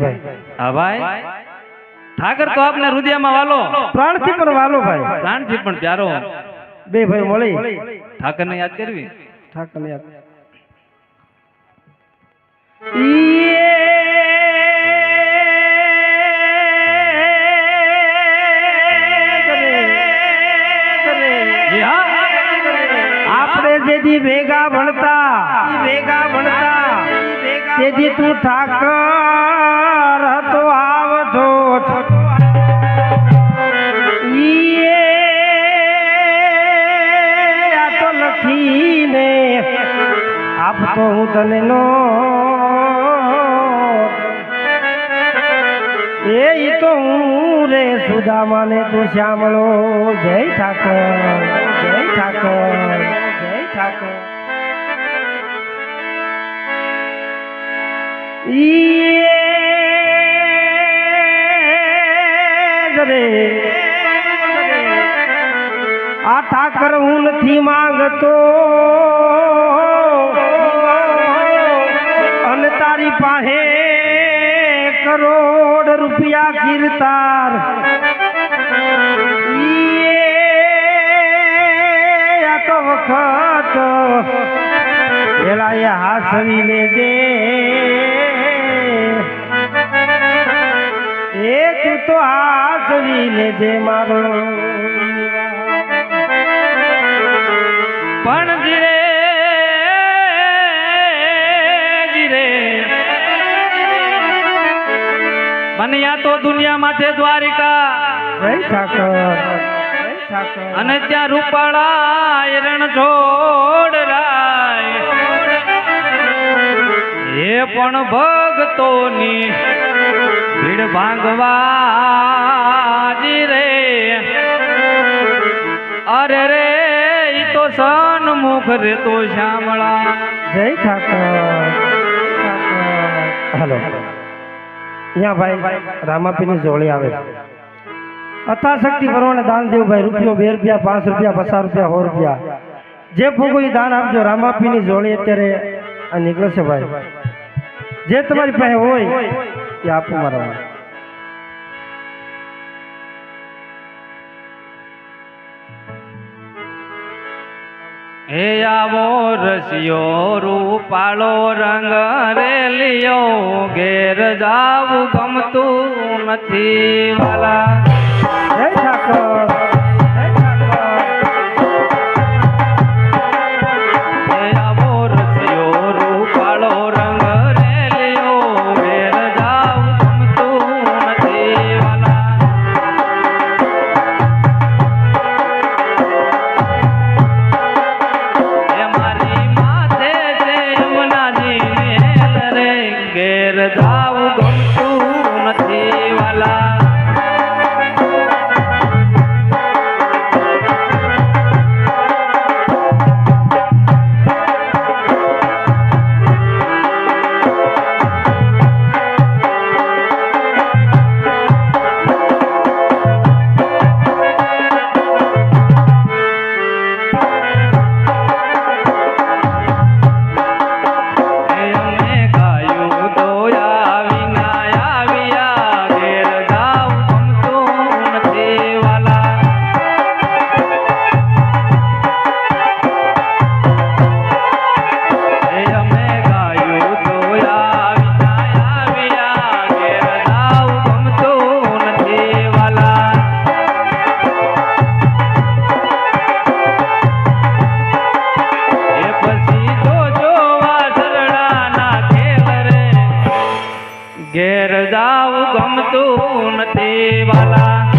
હા ભાઈ? ઠાકર તો આપને રુદિયામાં વાલો. પ્રાણથી પણ વાલો ભાઈ. પ્રાણથી પણ પ્યારો. બે ભાઈ મળી. ઠાકરને યાદ કરવી? ઠાકરને યાદ. આપણે જેથી ભેગા ભણતા ભેગા ભણતા તેથી તું ઠાકર આપતો હું તને નો એ તો હું રે સુદામાને તું શ્યામળો જય ઠાકર જય ઠાકર જય ઠાકર આ ઠાકર હું નથી માંગતો રૂપિયા આ તો વખત પેલા એ હાસવી લેજે. એ તું તો હાસવી લેજે મારો. પણ જીરે બન્યા તો દુનિયામાં છે દ્વારિકા. જય ઠાકર અને ત્યાં રૂપાળા રણ છોડ રાય. એ પણ ભગતોની ભીડ ભાંગવાજી રે. અરે રે ઈ તો સન્મુખ રે તો શ્યામળા. જય ઠાકર. હલો. અહીંયા ભાઈ રામાપીની જોડી આવે. અથાશક્તિ પ્રમાણે દાન દેવું ભાઈ, રૂપિયો બે રૂપિયા, પાંચ રૂપિયા, પચાસ રૂપિયા, સો રૂપિયા. જે ભોગો એ દાન આપજો રામાપીની જોડી અત્યારે આ નીકળે છે ભાઈ. જે તમારી પાસે હોય, એ આપો મારા હે આવો રસિયો રૂપાળો રંગ રેલિયો ઘેર જાવું ગમતું નથી વાલા. ઘેર જાવ ગમતું નથી વાલા.